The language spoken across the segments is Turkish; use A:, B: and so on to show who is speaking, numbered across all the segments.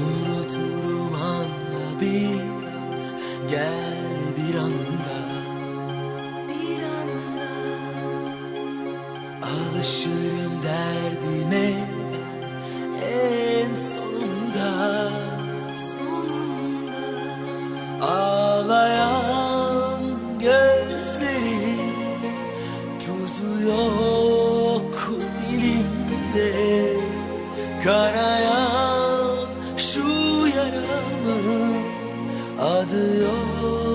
A: Unuturum anla biz Gel bir anda.
B: Bir anda.
A: Alışırım derdime. En sonunda.
B: Sonunda.
A: Ağlayan gözleri Tuzu yok dilimde Kara adı yok.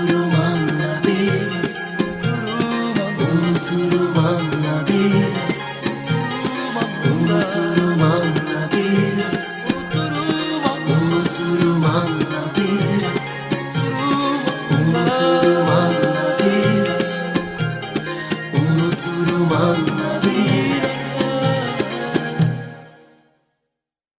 A: Turumanla biz Unuturum anla biz Unuturum anla